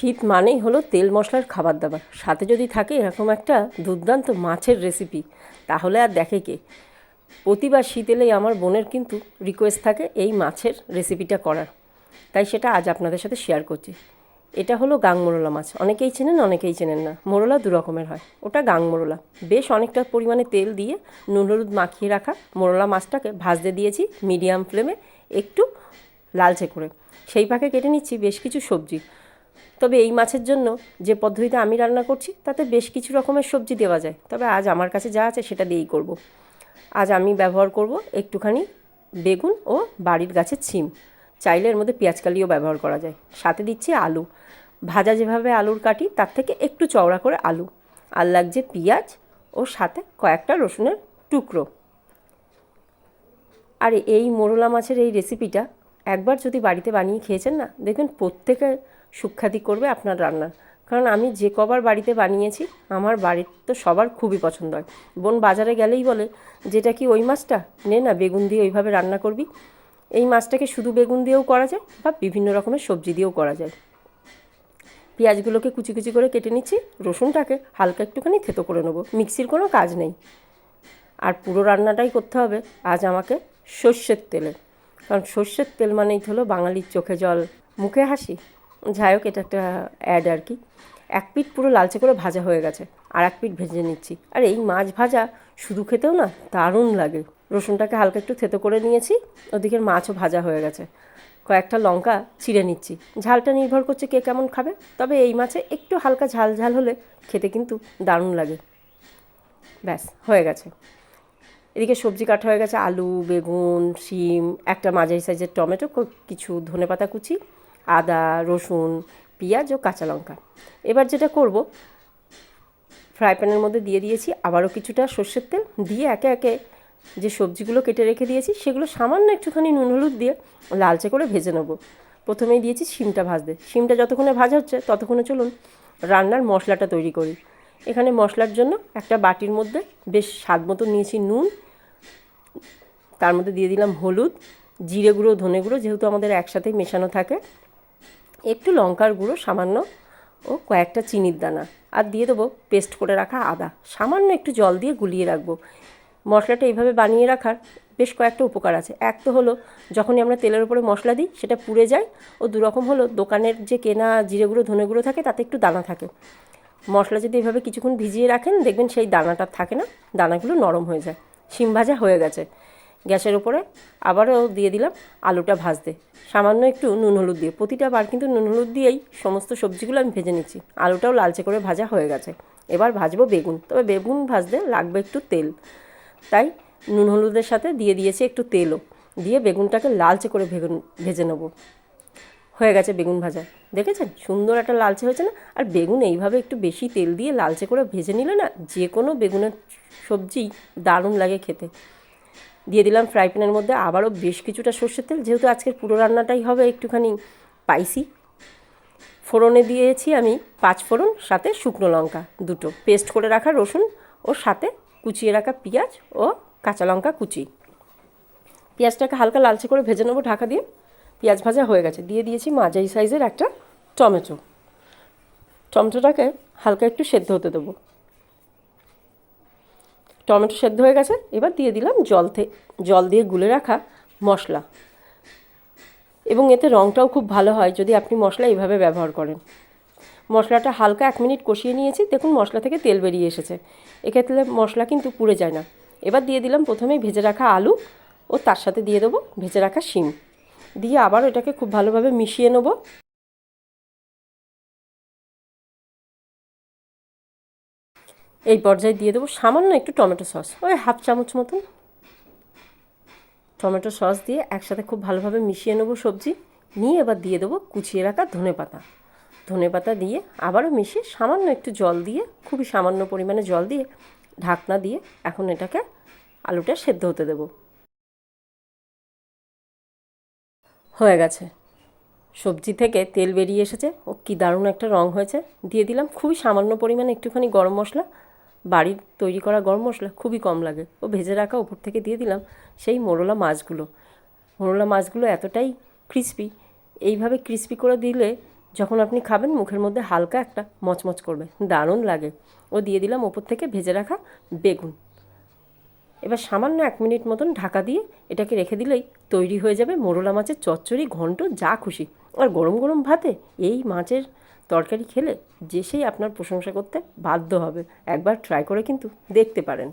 শীত মানেই হলো তেল মশলার খাবার দাবার। সাথে যদি থাকে এরকম একটা দুর্দান্ত মাছের রেসিপি তাহলে আর দেখে কে? প্রতিবার শীত এলেই আমার বোনের কিন্তু রিকোয়েস্ট থাকে এই মাছের রেসিপিটা করার। তাই সেটা আজ আপনাদের সাথে শেয়ার করছি। এটা হলো গাং মোরলা মাছ। অনেকেই চেনেন অনেকেই চেনেন না। মোরলা দু রকমের হয়। ওটা গাং মোরলা বেশ অনেকটা পরিমাণে তেল দিয়ে নুন হলুদ মাখিয়ে রাখা মোরলা মাছটাকে ভাজতে দিয়েছি মিডিয়াম ফ্লেমে একটু লালচে করে। সেই পাকে কেটে নিচ্ছি বেশ কিছু সবজি। তবে এই মাছের জন্য যে পদ্ধতিতে আমি রান্না করছি, তাতে বেশ কিছু রকমের সবজি দেওয়া যায়। তবে আজ আমার কাছে যা আছে সেটা দিয়েই করব। আজ আমি ব্যবহার করব একটুখানি বেগুন ও বাড়ির গাছের ছিম। চাইলে এর মধ্যে পেঁয়াজকালিও ব্যবহার করা যায়। সাথে দিচ্ছি আলু। ভাজা যেভাবে আলুর কাটি, তার থেকে একটু চওড়া করে আলু। আর লাগছে পেঁয়াজ ও সাথে কয়েকটা রসুনের টুকরো। আর এই মোরলা মাছের এই রেসিপিটা একবার যদি বাড়িতে বানিয়ে খেয়েছেন না, দেখবেন প্রত্যেকে সুখ্যাতি করবে আপনার রান্নার কারণ আমি যে কবার বাড়িতে বানিয়েছি, আমার বাড়ির তো সবার খুবই পছন্দ হয়। বোন বাজারে গেলেই বলে, যেটা কি ওই মাছটা? নে না, বেগুন দিয়ে ওইভাবে রান্না করবি। এই মাছটাকে শুধু বেগুন দিয়েও করা যায় বা বিভিন্ন রকমের সবজি দিয়েও করা যায়। পেঁয়াজগুলোকে কুচি কুচি করে কেটে নিচ্ছি, রসুনটাকে হালকা একটুখানি থেতো করে নেব, মিক্সির কোনো কাজ নেই। আর পুরো রান্নাটাই করতে হবে আজ আমাকে সর্ষের তেলে। কারণ সর্ষের তেল মানেই হলো বাঙালির চোখে জল, মুখে হাসি। যাই হোক, এটা একটা অ্যাড আর কি। এক পিঠ পুরো লালচে করে ভাজা হয়ে গেছে, আর এক পিঠ ভেজে নিচ্ছি। আর এই মাছ ভাজা শুধু খেতেও না, দারুণ লাগে। রসুনটাকে হালকা একটু থেতো করে নিয়েছি ওদিকের মাছও ভাজা হয়ে গেছে। কয়েকটা লঙ্কা ছিঁড়ে নিচ্ছি। ঝালটা নির্ভর করছে কে কেমন খাবে, তবে এই মাছে একটু হালকা ঝাল ঝাল হলে খেতে কিন্তু দারুণ লাগে। ব্যাস, হয়ে গেছে। এদিকে সবজি কাটা হয়ে গেছে, আলু, বেগুন, শিম, একটা মাঝারি সাইজের টমেটো কিছু ধনেপাতা কুচি আদা, রসুন, পেঁয়াজ ও কাঁচা লঙ্কা। এবার যেটা করব, ফ্রাই প্যানের মধ্যে দিয়ে দিয়েছি আবারও কিছুটা সর্ষের তেল। দিয়ে একে একে যে সবজিগুলো কেটে রেখে দিয়েছি, সেগুলো সামান্য একটুখানি নুন হলুদ দিয়ে লালচে করে ভেজে নেব। প্রথমেই দিয়েছি শিমটা ভাজতে। শিমটা যতক্ষণে ভাজা হচ্ছে, ততক্ষণে চলুন রান্নার মশলাটা তৈরি করি। এখানে মশলার জন্য একটা বাটির মধ্যে বেশ স্বাদ মতো নিয়েছি নুন। তার মধ্যে দিয়ে দিলাম হলুদ, জিরে গুঁড়ো, ধনে গুঁড়ো যেহেতু আমাদের একসাথেই মেশানো থাকে। একটু লঙ্কার গুঁড়ো, সামান্য ও কয়েকটা চিনির দানা। আর দিয়ে দেবো পেস্ট করে রাখা আদা। সামান্য একটু জল দিয়ে গুলিয়ে রাখব। মশলাটা এইভাবে বানিয়ে রাখার বেশ কয়েকটা উপকার আছে। এক তো হলো, যখনই আমরা তেলের উপরে মশলা দিই, সেটা পুড়ে যায়। ও দুরকম হলো, দোকানের যে কেনা জিরে গুঁড়ো, ধনে গুঁড়ো থাকে, তাতে একটু দানা থাকে। মশলা যদি এভাবে কিছুক্ষণ ভিজিয়ে রাখেন, দেখবেন সেই দানাটা থাকে না, দানাগুলো নরম হয়ে যায়। শিম ভাজা হয়ে গেছে। গ্যাসের উপরে আবারও দিয়ে দিলাম আলুটা ভাজতে। সামান্য একটু নুন হলুদ দিয়ে। প্রতিটা বার কিন্তু নুন হলুদ দিয়েই সমস্ত সবজিগুলো আমি ভেজে নিচ্ছি। আলুটাও লালচে করে ভাজা হয়ে গেছে। এবার ভাজবো বেগুন। তবে বেগুন ভাজতে লাগবে একটু তেল। তাই নুন হলুদের সাথে দিয়ে দিয়েছি একটু তেলও। দিয়ে বেগুনটাকে লালচে করে বেগুন ভেজে নেব। হয়ে গেছে বেগুন ভাজা। দেখেছেন? সুন্দর একটা লালচে হয়েছে না? আর বেগুন এইভাবে একটু বেশি তেল দিয়ে লালচে করে ভেজে নিলে না যে কোনো বেগুনের সবজি দারুণ লাগে খেতে। দিয়ে দিলাম ফ্রাই প্যানের মধ্যে। আবারও বেশ কিছুটা সর্ষের তেল, যেহেতু আজকের পুরো রান্নাটাই হবে একটুখানি স্পাইসি ফোড়নে দিয়েছি আমি পাঁচ ফোড়ন, সাথে শুকনো লঙ্কা দুটো। পেস্ট করে রাখা রসুন ও সাথে কুচিয়ে রাখা পেঁয়াজ ও কাঁচা লঙ্কা কুচি। পেঁয়াজটাকে হালকা লালচে করে ভেজে নেব ঢাকা দিয়ে। পেঁয়াজ ভাজা হয়ে গেছে। দিয়ে দিয়েছি মাঝারি সাইজের একটা টমেটো। টমেটোটাকে হালকা একটু সেদ্ধ হতে দেবো। টমেটো সেদ্ধ হয়ে গেছে, এবার দিয়ে দিলাম জল জল দিয়ে গুলে রাখা মশলা। এবং এতে রঙটাও খুব ভালো হয় যদি আপনি মশলা এইভাবে ব্যবহার করেন। মশলাটা হালকা এক মিনিট কষিয়ে নিয়েছি, দেখুন মশলা থেকে তেল বেরিয়ে এসেছে। এক্ষেত্রে মশলা কিন্তু পুড়ে যায় না। এবার দিয়ে দিলাম প্রথমে ভেজে রাখা আলু ও তার সাথে দিয়ে দেবো ভেজে রাখা শিম। দিয়ে আবার এটাকে খুব ভালোভাবে মিশিয়ে নেব। এই পর্যায়ে দিয়ে দেবো সামান্য একটু টমেটো সস। ওই হাফ চামচ মতন। টমেটো সস দিয়ে একসাথে খুব ভালোভাবে মিশিয়ে নেব সবজি। নিয়ে এবার দিয়ে দেবো কুচিয়ে রাখা ধনে পাতা। ধনে পাতা দিয়ে আবারও মিশিয়ে সামান্য একটু জল দিয়ে, খুবই সামান্য পরিমাণে জল দিয়ে, ঢাকনা দিয়ে এখন এটাকে আলুটা সেদ্ধ হতে দেবো। হয়ে গেছে। সবজি থেকে তেল বেরিয়ে এসেছে। ও কী দারুণ একটা রং হয়েছে। দিয়ে দিলাম খুবই সামান্য পরিমাণে একটুখানি গরম মশলা। বাড়ির তৈরি করা গরম মশলা খুবই কম লাগে। ও ভেজে রাখা উপর থেকে দিয়ে দিলাম সেই মোরলা মাছগুলো। মোরলা মাছগুলো এতটাই ক্রিস্পি এইভাবে ক্রিস্পি করে দিলে যখন আপনি খাবেন মুখের মধ্যে হালকা একটা মচমচ করবে, দারুণ লাগে। ও দিয়ে দিলাম ওপর থেকে ভেজে রাখা বেগুন। এবার সামান্য এক মিনিট মতন ঢাকা দিয়ে এটাকে রেখে দিলেই তৈরি হয়ে যাবে মোরলা মাছের চচ্চড়ি ঘন্ট, যা খুশি। আর গরম গরম ভাতে এই মাছের তরকারি খেলে যে সেই আপনার প্রশংসা করতে বাধ্য হবে। একবার ট্রাই করে কিন্তু দেখতে পারেন।